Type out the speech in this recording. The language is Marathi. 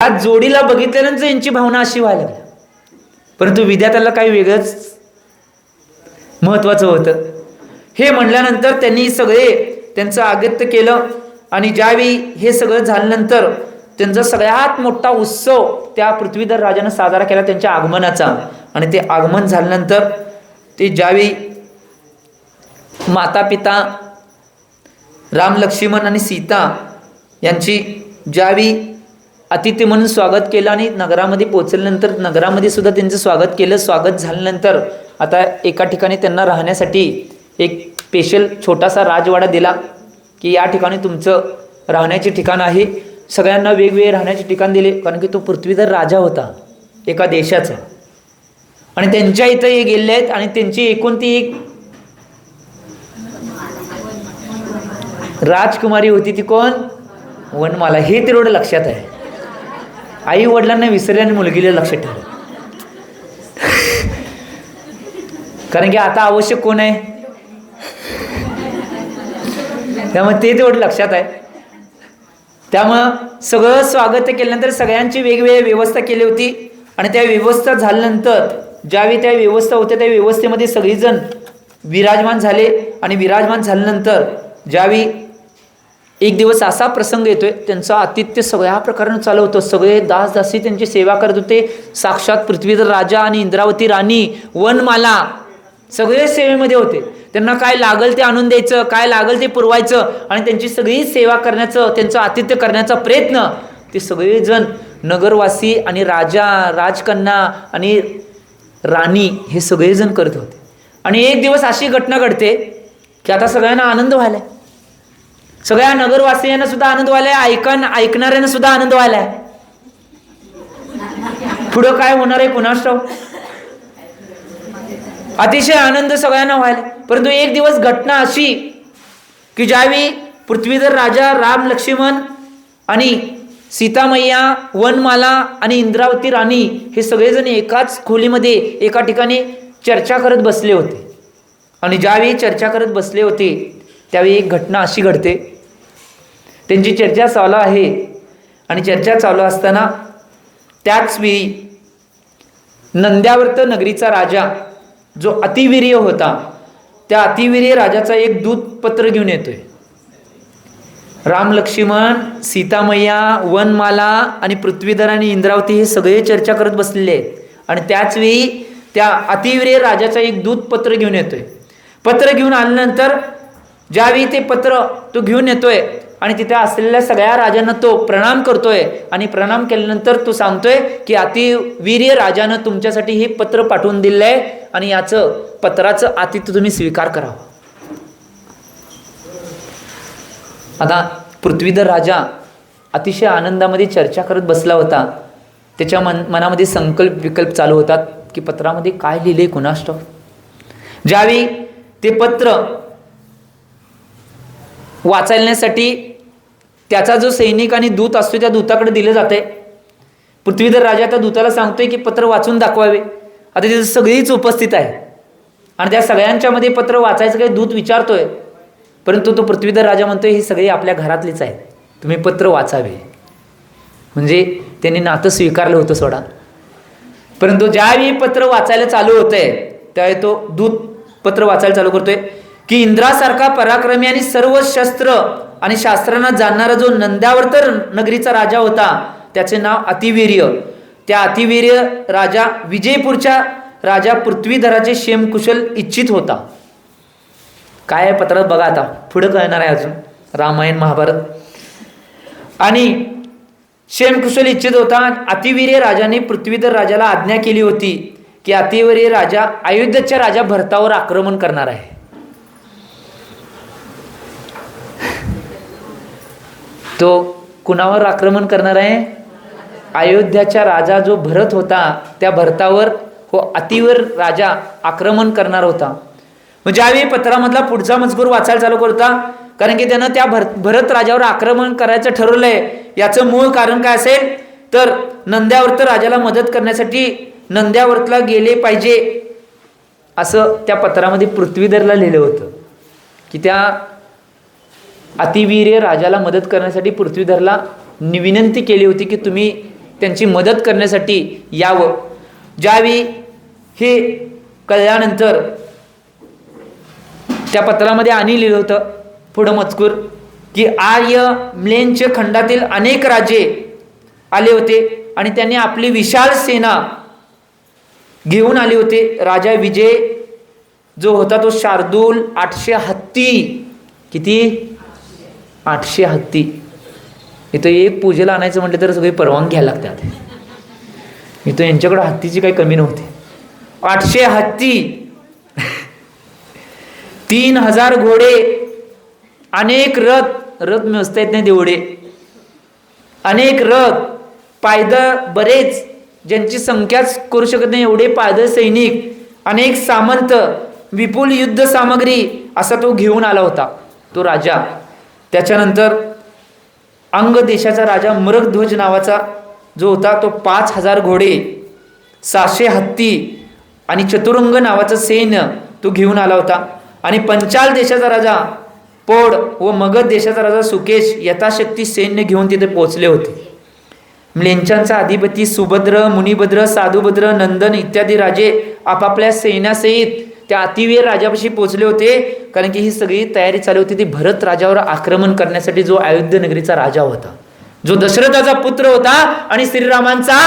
आज जोडीला बघितल्यानंतर यांची भावना अशी व्हायला परंतु विद्यार्थ्याला काही वेगळंच महत्वाचं होतं. हे म्हणल्यानंतर त्यांनी सगळे त्यांचं आगत्य केलं आणि ज्यावेळी हे सगळं झाल्यानंतर त्यांचा सगळ्यात मोठा उत्सव त्या पृथ्वीधर राजानं साजरा केला त्यांच्या आगमनाचा. आणि ते आगमन झाल्यानंतर ते ज्यावेळी माता पिता राम लक्ष्मण आणि सीता यांची ज्यावेळी अतिथी म्हणून स्वागत केलं आणि नगरामध्ये पोचल्यानंतर नगरामध्ये सुद्धा त्यांचं स्वागत केलं. स्वागत झाल्यानंतर आता एका ठिकाणी त्यांना राहण्यासाठी एक स्पेशल छोटासा राजवाडा दिला की या ठिकाणी तुमचं राहण्याचे ठिकाण आहे. सगळ्यांना वेगवेगळे राहण्याचे ठिकाण दिले कारण की तो पृथ्वीधर राजा होता एका देशाचा. आणि त्यांच्या इथं हे गेले आहेत आणि त्यांची एकूण ती एक राजकुमारी होती ती कोण? वनमाला. हे तेवढं लक्षात आहे. आई वडिलांना विसरले आणि मुलगीला लक्षात ठेवलं. कारण की आता आवश्यक कोण आहे? त्यामुळे ते तेवढं लक्षात आहे. त्यामुळं सगळं स्वागत केल्यानंतर सगळ्यांची वेगवेगळी व्यवस्था केली होती. आणि त्या व्यवस्था झाल्यानंतर ज्यावेळी त्या व्यवस्था होत्या त्या व्यवस्थेमध्ये सगळीजण विराजमान झाले. आणि विराजमान झाल्यानंतर ज्यावेळी एक दिवस असा प्रसंग येतोय त्यांचं आतिथ्य सगळ्या प्रकारानं चालू होतं सगळे दास दासी त्यांची सेवा करत होते. साक्षात पृथ्वीधर राजा आणि इंद्रावती राणी वनमाला सगळे सेवेमध्ये होते. त्यांना काय लागल ते आणून द्यायचं काय लागल ते पुरवायचं आणि त्यांची सगळी सेवा करण्याचं त्यांचं आतिथ्य करण्याचा प्रयत्न ते सगळेजण नगरवासी आणि राजा राजकन्या आणि राणी हे सगळेजण करत होते. आणि एक दिवस अशी घटना घडते की आता सगळ्यांना आनंद व्हायला सगळ्या नगरवासियांना सुद्धा आनंद व्हायलाय ऐकण ऐकणाऱ्यांना सुद्धा आनंद व्हायलाय. पुढं काय होणार आहे कुणास अतिशय आनंद सगळ्यांना व्हायला परंतु एक दिवस घटना अशी की ज्यावेळी पृथ्वीधर राजा राम लक्ष्मण आणि सीतामय्या वनमाला आणि इंद्रावती राणी हे सगळेजण एकाच खोलीमध्ये एका ठिकाणी चर्चा करत बसले होते. आणि ज्यावेळी चर्चा करत बसले होते त्यावेळी एक घटना अशी घडते. त्यांची चर्चा चालू आहे. आणि चर्चा चालू असताना त्याच वेळी नंद्यावर्त नगरीचा राजा जो अतिवीर्य होता त्या अतिवीर्य राजाचा एक दूत पत्र घेऊन येतोय. राम लक्ष्मण सीतामय्या वनमाला आणि पृथ्वीधर आणि इंद्रावती हे सगळे चर्चा करत बसलेले आहेत. आणि त्याचवेळी त्या अतिवीर्य राजाचा एक दूत पत्र घेऊन येतोय. पत्र घेऊन आल्यानंतर ज्यावेळी ते पत्र तो घेऊन येतोय आणि तिथे असलेल्या सगळ्या राजांना तो प्रणाम करतोय. आणि प्रणाम केल्यानंतर तो सांगतोय की अतिवीर्य राजानं तुमच्यासाठी हे पत्र पाठवून दिलं आहे आणि याचं पत्राचं आतिथ्य तुम्ही स्वीकार करावं. आता पृथ्वीधर राजा अतिशय आनंदामध्ये चर्चा करत बसला होता. त्याच्या मन मनामध्ये संकल्प विकल्प चालू होतात की पत्रामध्ये काय लिहिले कुणाष्ट? ज्यावेळी ते पत्र वाचवण्यासाठी त्याचा जो सैनिक आणि दूत असतो त्या दूताकडे दिलं जाते. पृथ्वीधर राजा त्या दूताला सांगतोय की पत्र वाचून दाखवावे. आता तिथे सगळीच उपस्थित आहे. आणि त्या सगळ्यांच्या मध्ये पत्र वाचायचं काही दूत विचारतोय. परंतु तो पृथ्वीधर राजा म्हणतोय ही सगळी आपल्या घरातलीच आहे तुम्ही पत्र वाचावे. म्हणजे त्यांनी नातं स्वीकारलं होतं सोडा. परंतु ज्यावेळी पत्र वाचायला चालू होतंय त्यावेळी तो दूत पत्र वाचायला चालू करतोय. की इंद्रासारखा पराक्रमी आणि सर्व शस्त्र आणि शास्त्रांना जाणणारा जो नंद्यावर्तर नगरीचा राजा होता त्याचे नाव अतिवीर्य. त्या अतिवीर्य राजा विजयपूरच्या राजा पृथ्वीधराचे शेमकुशल इच्छित होता. काय आहे पत्रात बघा आता. पुढं कळणार आहे अजून. रामायण महाभारत. आणि शेमकुशल इच्छित होता. अतिवीर्य राजाने पृथ्वीधर राजाला आज्ञा केली होती की अतिवीर्य राजा अयोध्येच्या राजा भरतावर आक्रमण करणार आहे. तो कुणावर आक्रमण करणार आहे? अयोध्याचा राजा जो भरत होता त्या भरतावर हो अतिवर राजा आक्रमण करणार होता. म्हणजे आम्ही पत्रामधला पुढचा मजकूर वाचायला चालू करता. कारण की त्यानं त्या भर भरत राजावर आक्रमण करायचं ठरवलंय. याचं मूळ कारण काय असेल? तर नंद्यावर्त राजाला मदत करण्यासाठी नंद्यावर्तला गेले पाहिजे असं त्या पत्रामध्ये पृथ्वीधरला लिहिलं होतं. की त्या अतिवीर्य राजाला मदत करण्यासाठी पृथ्वीधरला विनंती केली होती की तुम्ही त्यांची मदत करण्यासाठी यावं. ज्यावेळी हे कळल्यानंतर त्या पत्रामध्ये आणि लिहिलं होतं पुढं मजकूर की आर्य म्लेनच्या खंडातील अनेक राजे आले होते आणि त्यांनी आपली विशाल सेना घेऊन आले होते. राजा विजय जो होता तो शार्दूल आठशे हत्ती किती? आठशे हत्ती. इथं एक पूजेला आणायचं म्हटलं तर सगळी परवानगी घ्यायला लागतात. इथं यांच्याकडं हत्तीची काही कमी नव्हती. आठशे हत्ती. तीन हजार घोडे. अनेक रथ. रथ मिळवता येत नाही तेवढे. अनेक रथ. पायदळ बरेच. ज्यांची संख्याच करू शकत नाही एवढे पायदळ सैनिक. अनेक सामंत. विपुल युद्ध सामग्री. असा तो घेऊन आला होता. तो राजा. त्याच्यानंतर अंग देशाचा राजा मृगध्वज नावाचा जो होता तो पाच हजार घोडे सहाशे हत्ती आणि चतुरंग नावाचं सैन्य तो घेऊन आला होता. आणि पंचाल देशाचा राजा पोड व मगध देशाचा राजा सुकेश यथाशक्ती सैन्य घेऊन तिथे पोहोचले होते. म्हणजे म्लेंचांचा अधिपती सुभद्र मुनिभद्र साधुभद्र नंदन इत्यादी राजे आपापल्या सैन्यासहित त्या अतिवीर राजापाशी पोहोचले होते कारण की ही सगळी तयारी चालू होती ती भरत राजावर आक्रमण करण्यासाठी जो अयोध्या नगरीचा राजा होता. जो दशरथाचा पुत्र होता आणि श्रीरामांचा